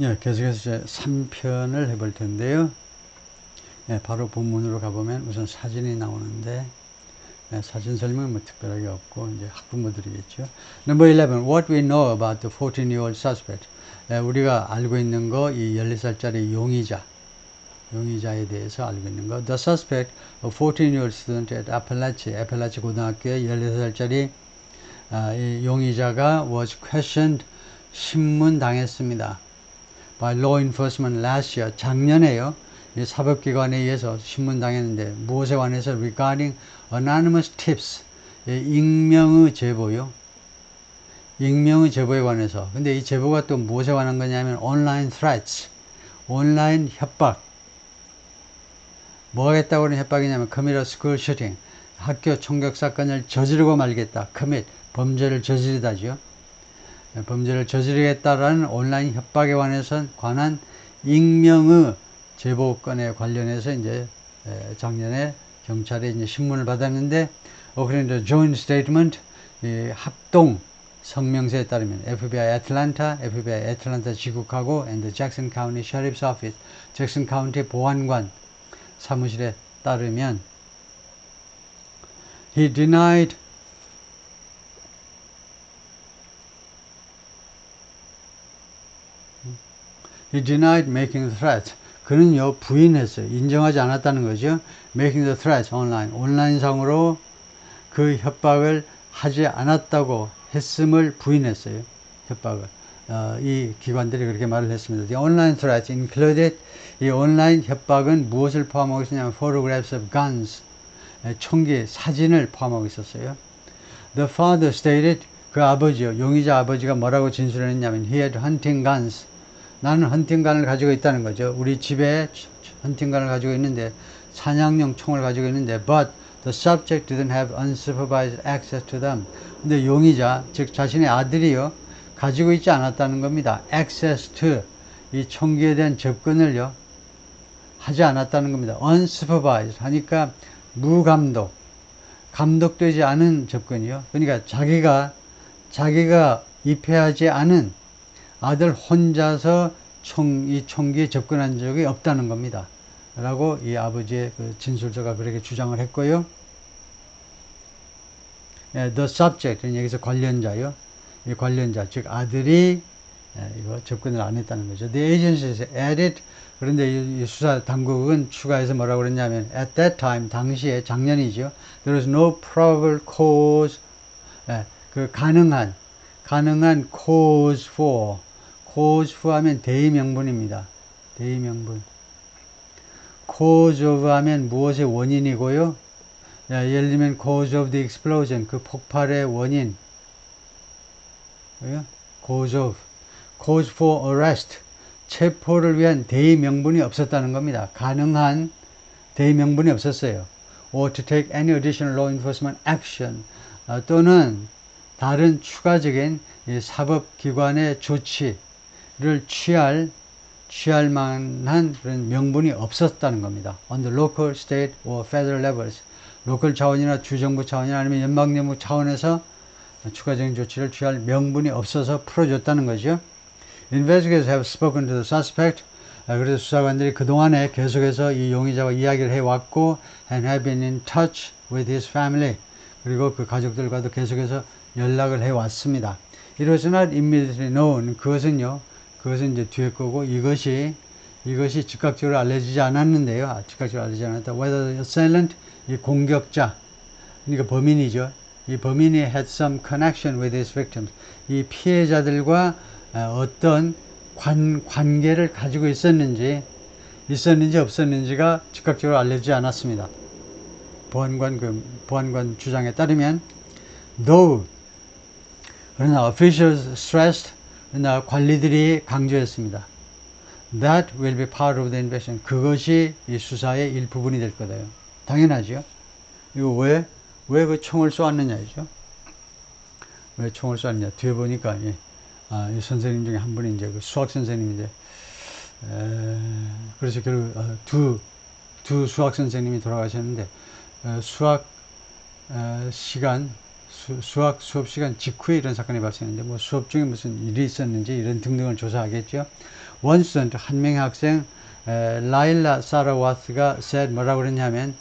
예, 계속해서 이제 3편을 해볼 텐데요. 예, 바로 본문으로 가보면 우선 사진이 나오는데, 예, 사진 설명은 뭐 특별하게 없고, 이제 학부모들이겠죠. Number 11. What we know about the 14-year-old suspect. 예, 우리가 알고 있는 거, 이 14살짜리 용의자. 용의자에 대해서 알고 있는 거. The suspect, a 14-year-old student at Appalachia, 애플라치 고등학교의 14살짜리 아, 이 용의자가 was questioned, 신문 당했습니다. By law enforcement last year, 작년에요. 이 사법기관에 의해서 신문 당했는데 무엇에 관해서 regarding anonymous tips, 예, 익명의 제보요. 익명의 제보에 관해서. 근데 이 제보가 또 무엇에 관한 거냐면 online threats, 온라인 협박. 뭐 하겠다고 하는 협박이냐면 commit a school shooting, 학교 총격 사건을 저지르고 말겠다. commit, 범죄를 저지르다죠. 범죄를 저지르겠다라는 온라인 협박에 관해서 관한 익명의 제보 건에 관련해서 이제 에, 작년에 경찰에 이제 신문을 받았는데 joint statement 이 합동 성명서에 따르면 FBI 애틀란타, FBI 애틀란타 지국하고 the Jackson County Sheriff's Office, 잭슨 카운티 보안관 사무실에 따르면 he denied He denied making the threat. 그는요 부인했어요. 인정하지 않았다는 거죠. Making the threat online 온라인상으로 그 협박을 하지 않았다고 했음을 부인했어요. 협박을. 어, 이 기관들이 그렇게 말을 했습니다. The online threat included 이 온라인 협박은 무엇을 포함하고 있었냐면 photographs of guns 에, 총기 사진을 포함하고 있었어요. The father stated 그 아버지요 용의자 아버지가 뭐라고 진술했냐면 he had hunting guns 나는 헌팅간을 가지고 있다는 거죠. 우리 집에 헌팅간을 가지고 있는데 사냥용 총을 가지고 있는데 but the subject didn't have unsupervised access to them. 근데 용의자 즉 자신의 아들이요 가지고 있지 않았다는 겁니다. access to 이 총기에 대한 접근을요 하지 않았다는 겁니다. unsupervised 하니까 무감독 감독되지 않은 접근이요. 그러니까 자기가 자기가 입회하지 않은 아들 혼자서 총, 이 총기에 접근한 적이 없다는 겁니다. 라고 이 아버지의 그 진술서가 그렇게 주장을 했고요. 예, the subject, 여기서 관련자요. 이 관련자, 즉 아들이 예, 이거 접근을 안 했다는 거죠. The agency added, 그런데 이, 이 수사 당국은 추가해서 뭐라고 그랬냐면, at that time, 당시에 작년이죠. There was no probable cause, 예, 그 가능한, 가능한 cause for, for 하면 대의명분입니다. 대의명분. cause of 하면 무엇의 원인이고요. 야, 예를 들면 cause of the explosion, 그 폭발의 원인. 그죠? cause of. cause for arrest. 체포를 위한 대의명분이 없었다는 겁니다. 가능한 대의명분이 없었어요. or to take any additional law enforcement action. 아, 또는 다른 추가적인 이 사법기관의 조치 를 취할 취할 만한 그런 명분이 없었다는 겁니다. on the local, state or federal levels. 로컬 차원이나 주정부 차원이나 아니면 연방정부 차원에서 추가적인 조치를 취할 명분이 없어서 풀어줬다는 거죠. Investigators have spoken to the suspect. 아, 그래서 수사관들이 그동안에 계속해서 이 용의자와 이야기를 해왔고 and have been in touch with his family. 그리고 그 가족들과도 계속해서 연락을 해왔습니다. It was not immediately known. 그것은요, 그것은 이제 뒤에 거고 이것이 이것이 즉각적으로 알려지지 않았는데요. 아, 즉각적으로 알려지지 않았다. Whether the assailant, 이 공격자, 그러니까 범인이죠. 이 범인이 had some connection with his victims. 이 피해자들과 어, 어떤 관, 관계를 가지고 있었는지, 있었는지 없었는지가 즉각적으로 알려지지 않았습니다. 보안관 그 보안관 주장에 따르면, though 그러나 officials stressed, 관리들이 강조했습니다. That will be part of the investigation. 그것이 이 수사의 일부분이 될 거다요. 당연하죠. 이거 왜, 왜 그 총을 쏘았느냐죠. 왜 총을 쏘았느냐. 뒤에 보니까, 예. 아, 이 선생님 중에 한 분이 이제 그 수학 선생님인데, 에, 그래서 결국 어, 두, 두 수학 선생님이 돌아가셨는데, 어, 수학 어, 시간, 수, 학 수업 시간 직후에 이런 사건이 발생했는데 뭐 수업 중에 무슨 일이 있었는지 이런 등등을 조사하겠죠. 원 스튜던트 한 명의 학생 에, 라일라 사라와스가 said 뭐라고 그랬냐면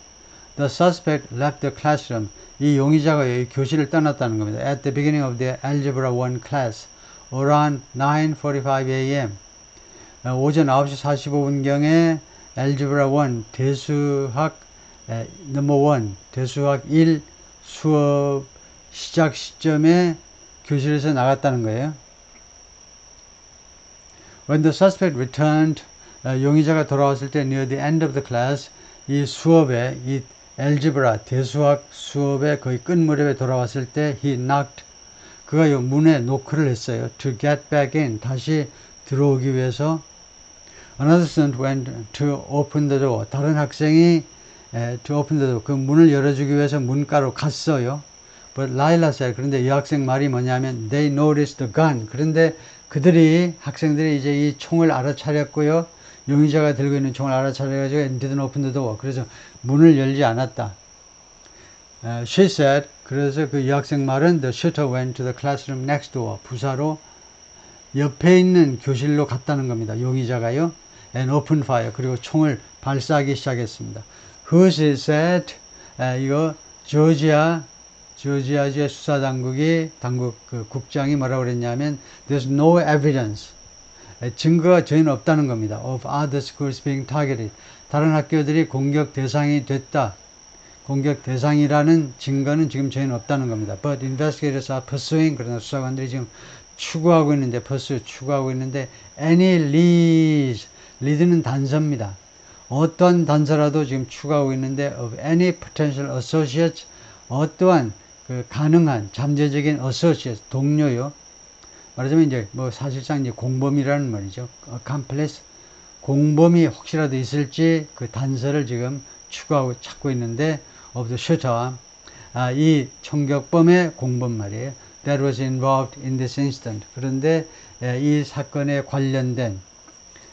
The suspect left the classroom. 이 용의자가 이 교실을 떠났다는 겁니다. At the beginning of the Algebra 1 class around 9:45 a.m. 어, 오전 9시 45분경에 Algebra 1 대수학 에, 넘버 1 대수학 1 수업 시작 시점에 교실에서 나갔다는 거예요. When the suspect returned, 어, 용의자가 돌아왔을 때 near the end of the class, 이 수업에 이 알gebra 대수학 수업의 거의 끝 무렵에 돌아왔을 때 he knocked 그가 요 문에 노크를 했어요. To get back in 다시 들어오기 위해서 Another student went to open the door. 다른 학생이 에, to open the door 그 문을 열어주기 위해서 문가로 갔어요. But Lila said 그런데 이 학생 말이 뭐냐면 they noticed the gun. 그런데 그들이 학생들이 이제 이 총을 알아차렸고요. 용의자가 들고 있는 총을 알아차려가지고 and didn't open the door. 그래서 문을 열지 않았다. 에, she said 그래서 그 여학생 말은 the shooter went to the classroom next door. 부사로 옆에 있는 교실로 갔다는 겁니다. 용의자가요. and opened fire. 그리고 총을 발사하기 시작했습니다. Who's said 에, 이거 조지아 조지아주의 수사 당국이 당국 그 국장이 뭐라고 그랬냐면 there's no evidence 에, 증거가 전혀 없다는 겁니다. of other schools being targeted. 다른 학교들이 공격 대상이 됐다. 공격 대상이라는 증거는 지금 전혀 없다는 겁니다. But investigators are pursuing 그러나 수사관들이 지금 추구하고 있는데 pursue 추구하고 있는데 any leads lead는 단서입니다. 어떤 단서라도 지금 추구하고 있는데 of any potential associates 어떠한 그 가능한 잠재적인 associates 동료요. 말하자면 이제 뭐 사실상 이제 공범이라는 말이죠. accomplice 공범이 혹시라도 있을지 그 단서를 지금 추구하고 찾고 있는데 of the 아, 이 총격범의 공범 말이에요. that was involved in this incident. 그런데 에, 이 사건에 관련된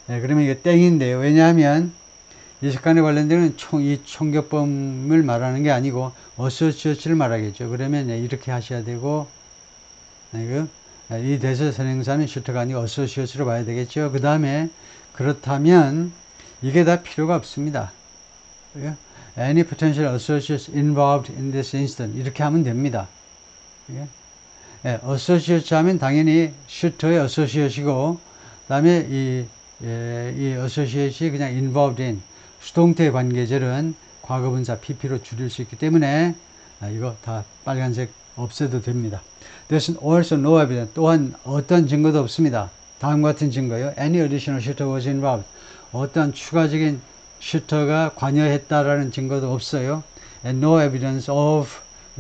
에, 그러면 이게 땡인데요. 왜냐하면 이 사건에 관련된 총, 이 총격범을 말하는 게 아니고 어소시어츠를 말하겠죠. 그러면 예, 이렇게 하셔야 되고 이거 이 대서 선행사는 슈터가 아니고 어소시어츠로 봐야 되겠죠. 그 다음에 그렇다면 이게 다 필요가 없습니다. Any potential associates involved in this incident 이렇게 하면 됩니다. 예, associates 하면 당연히 슈터의 associate이고 그 다음에 이, 예, 이 associate이 그냥 involved in 수동태 관계절은 과거분사 pp로 줄일 수 있기 때문에 아, 이거 다 빨간색 없애도 됩니다. There's also no evidence. 또한 어떤 증거도 없습니다. 다음과 같은 증거요. Any additional shooter was involved. 어떤 추가적인 슈터가 관여했다라는 증거도 없어요. And no evidence of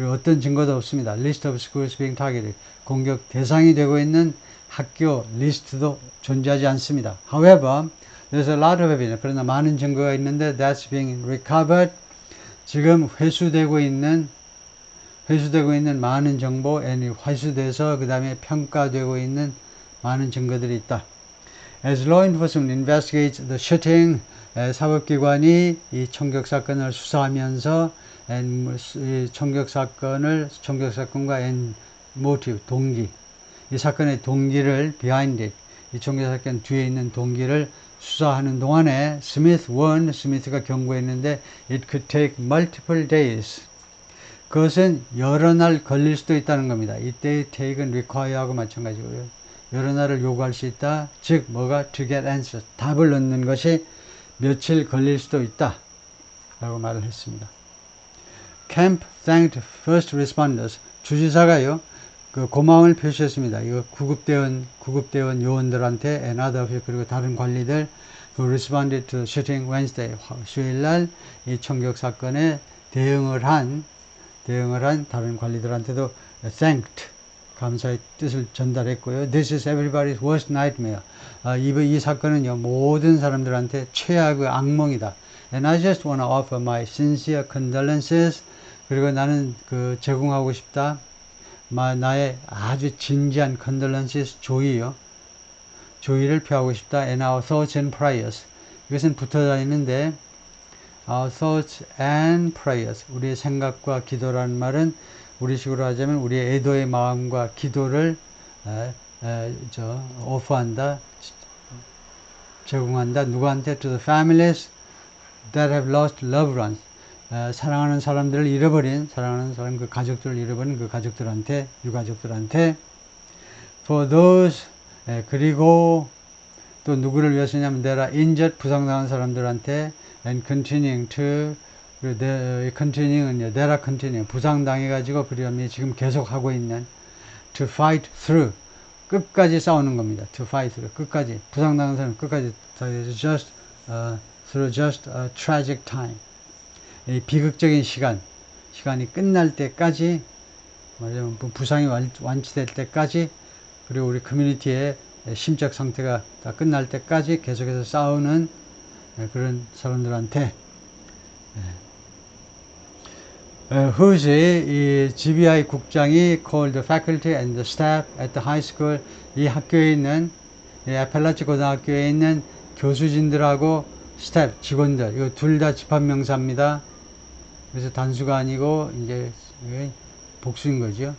어떤 증거도 없습니다. List of schools being targeted. 공격 대상이 되고 있는 학교 리스트도 존재하지 않습니다. However, there's a lot of evidence. 그러나 많은 증거가 있는데 that's being recovered. 지금 회수되고 있는 회수되고 있는 많은 정보, and 회수돼서 그 다음에 평가되고 있는 많은 증거들이 있다. As law enforcement investigates the shooting, 에, 사법기관이 이 총격 사건을 수사하면서 and 이 총격 사건을 총격 사건과 and motive 동기 이 사건의 동기를 behind it 이 총격 사건 뒤에 있는 동기를 수사하는 동안에 스미스 원 스미스가 경고했는데 it could take multiple days 그것은 여러 날 걸릴 수도 있다는 겁니다. 이때의 take은 require하고 마찬가지고요. 여러 날을 요구할 수 있다. 즉 뭐가 to get answer 답을 얻는 것이 며칠 걸릴 수도 있다. 라고 말을 했습니다. Camp thanked first responders. 주지사가요. 그 고마움을 표시했습니다. 이거 구급대원 구급대원 요원들한테 people 그리고 다른 관리들 who responded to shooting Wednesday 수요일 날 이 총격 사건에 대응을 한 대응을 한 다른 관리들한테도 thanked 감사의 뜻을 전달했고요. This is everybody's worst nightmare. 아, 이, 이 사건은요 모든 사람들한테 최악의 악몽이다. And I just want to offer my sincere condolences. 그리고 나는 그 제공하고 싶다. 마, 나의 아주 진지한 condolences 조의요. 조의를 표하고 싶다. And our thoughts and prayers. 이것은 붙어 다니는데 our thoughts and prayers. 우리의 생각과 기도라는 말은 우리식으로 하자면 우리의 애도의 마음과 기도를 에, 에, 저 오프한다, 제공한다. 누구한테? To the families that have lost loved ones. 에, 사랑하는 사람들을 잃어버린 사랑하는 사람 그 가족들을 잃어버린 그 가족들한테 유가족들한테 for those 에, 그리고 또 누구를 위해서냐면 내가 injured 부상당한 사람들한테 and continuing to 내, continuing은요 내가 continuing 부상당해 가지고 그러면 지금 계속 하고 있는 to fight through 끝까지 싸우는 겁니다. to fight through 끝까지 부상당한 사람 끝까지 just uh, through just a tragic time 이 비극적인 시간 시간이 끝날 때까지 말하자면 부- 부상이 완- 완치될 때까지 그리고 우리 커뮤니티의 심적 상태가 다 끝날 때까지 계속해서 싸우는 예, 그런 사람들한테 후시 이 GBI 국장이 called the faculty and the staff at the high school 이 학교에 있는 이 아펠라치 고등학교에 있는 교수진들하고 스텝 직원들 이거 둘 다 집합명사입니다. 그래서 단수가 아니고 이제 복수인 거죠.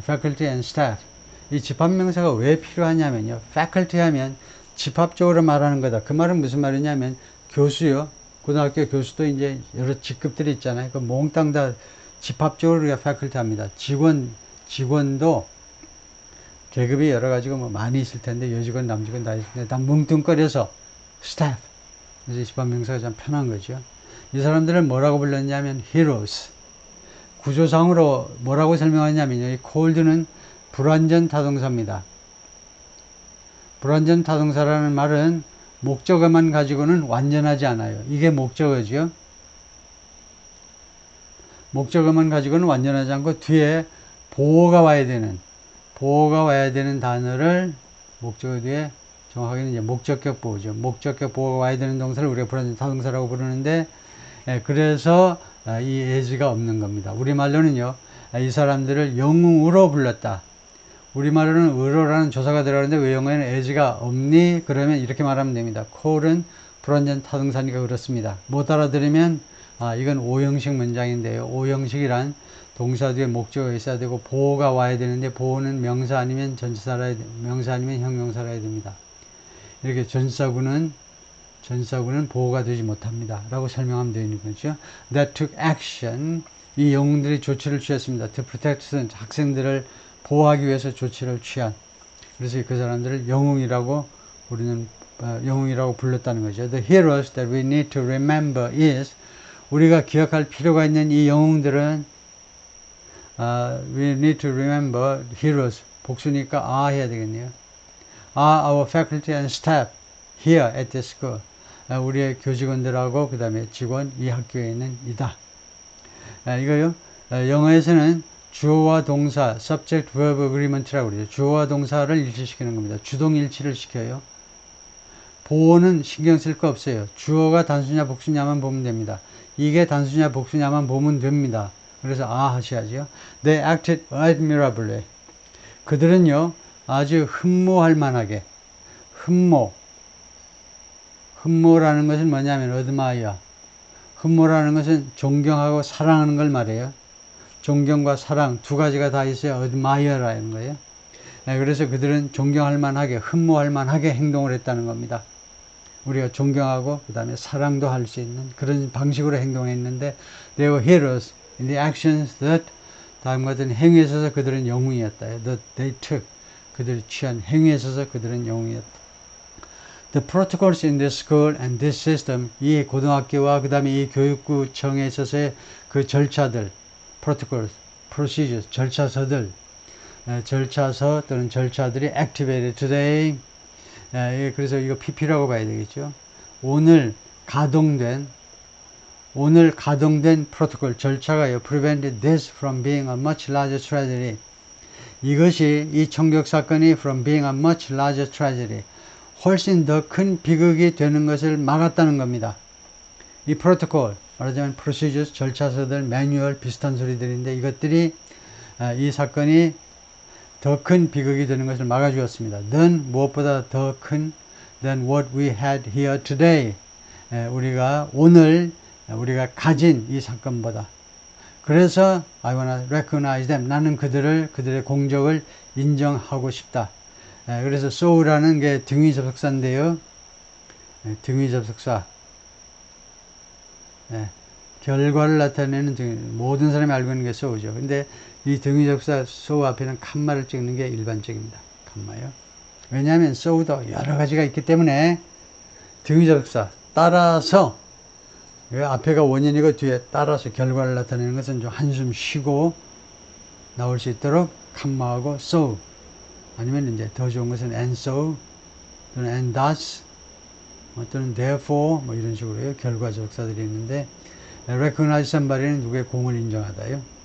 faculty and staff 이 집합명사가 왜 필요하냐면요. faculty 하면 집합적으로 말하는 거다. 그 말은 무슨 말이냐면 교수요. 고등학교 교수도 이제 여러 직급들이 있잖아요. 그 몽땅 다 집합적으로 우리가 faculty 합니다. 직원, 직원도 계급이 여러 가지가 뭐 많이 있을 텐데 여직원, 남직원 다 있을 텐데 다 뭉뚱거려서 staff. 그래서 집합명사가 참 편한 거죠. 이 사람들을 뭐라고 불렀냐면 heroes. 구조상으로 뭐라고 설명하냐면요. 이 cold는 불완전 타동사입니다. 불완전 타동사라는 말은 목적어만 가지고는 완전하지 않아요. 이게 목적어죠. 목적어만 가지고는 완전하지 않고 뒤에 보호가 와야 되는 보호가 와야 되는 단어를 목적어 뒤에 정확하게는 이제 목적격 보호죠. 목적격 보호가 와야 되는 동사를 우리가 불완전 타동사라고 부르는데 예, 그래서 아, 이 as가 없는 겁니다. 우리말로는요. 아, 이 사람들을 영웅으로 불렀다. 우리말로는 의로라는 조사가 들어가는데 왜 영어에는 as가 없니? 그러면 이렇게 말하면 됩니다. call은 불완전 타동사니까 그렇습니다. 못 알아들으면 아, 이건 오형식 문장인데요. 오형식이란 동사 뒤에 목적어가 있어야 되고 보호가 와야 되는데 보호는 명사 아니면 전치사라 해야 돼- 명사 아니면 형용사라 해야 됩니다. 이렇게 전사구는 전사구는 보호가 되지 못합니다. 라고 설명하면 되는 거죠. That took action. 이 영웅들이 조치를 취했습니다. To protect 학생들을 보호하기 위해서 조치를 취한. 그래서 그 사람들을 영웅이라고 우리는 어, 영웅이라고 불렀다는 거죠. The heroes that we need to remember is 우리가 기억할 필요가 있는 이 영웅들은 아, we need to remember heroes 복수니까 아 해야 되겠네요. are our faculty and staff here at the school. 아, 우리의 교직원들하고 그 다음에 직원 이 학교에 있는 이다. 아, 이거요. 아, 영어에서는 주어와 동사 subject verb agreement라고 그러죠. 주어와 동사를 일치시키는 겁니다. 주동 일치를 시켜요. 보호는 신경 쓸 거 없어요. 주어가 단수냐 복수냐만 보면 됩니다. 이게 단수냐 복수냐만 보면 됩니다. 그래서 아 하셔야죠. They acted admirably. 그들은요 아주 흠모할 만하게 흠모 흠모라는 것은 뭐냐면 admire 흠모라는 것은 존경하고 사랑하는 걸 말해요. 존경과 사랑 두 가지가 다 있어요. admire라는 거예요. 네, 그래서 그들은 존경할 만하게 흠모할 만하게 행동을 했다는 겁니다. 우리가 존경하고 그 다음에 사랑도 할 수 있는 그런 방식으로 행동했는데 they were heroes in the actions that 다음과 같은 행위에 있어서 그들은 영웅이었다. that they took 그들이 취한 행위에 있어서 그들은 영웅이었다. The protocols in this school and this system 이 고등학교와 그 다음에 이 교육구청에 있어서의 그 절차들 protocols, procedures, 절차서들 에, 절차서 또는 절차들이 activated today 에, 예, 그래서 이거 PP라고 봐야 되겠죠. 오늘 가동된 오늘 가동된 프로토콜 절차가요. prevented this from being a much larger tragedy. 이것이 이 총격 사건이 from being a much larger tragedy. 훨씬 더 큰 비극이 되는 것을 막았다는 겁니다. 이 프로토콜, 말하자면 procedures, 절차서들, 매뉴얼 비슷한 소리들인데 이것들이 아, 이 사건이 더 큰 비극이 되는 것을 막아주었습니다. than 무엇보다 더 큰 than what we had here today. 에, 우리가 오늘 우리가 가진 이 사건보다 그래서 I wanna recognize them. 나는 그들을 그들의 공적을 인정하고 싶다. 예, 그래서 so라는 게 등위 접속사인데요. 예, 등위 접속사. 예, 결과를 나타내는 등 모든 사람이 알고 있는 게 so죠. 근데 이 등위 접속사 so 앞에는 칸마를 찍는 게 일반적입니다. 칸마요. 왜냐하면 so도 여러 가지가 있기 때문에 등위 접속사 따라서 왜 앞에가 원인이고 뒤에 따라서 결과를 나타내는 것은 좀 한숨 쉬고 나올 수 있도록 칸마하고 so 아니면 이제 더 좋은 것은 and so 또는 and thus 뭐 또는 therefore 뭐 이런 식으로요. 결과 접속사들이 있는데 recognize somebody는 누구의 공을 인정하다요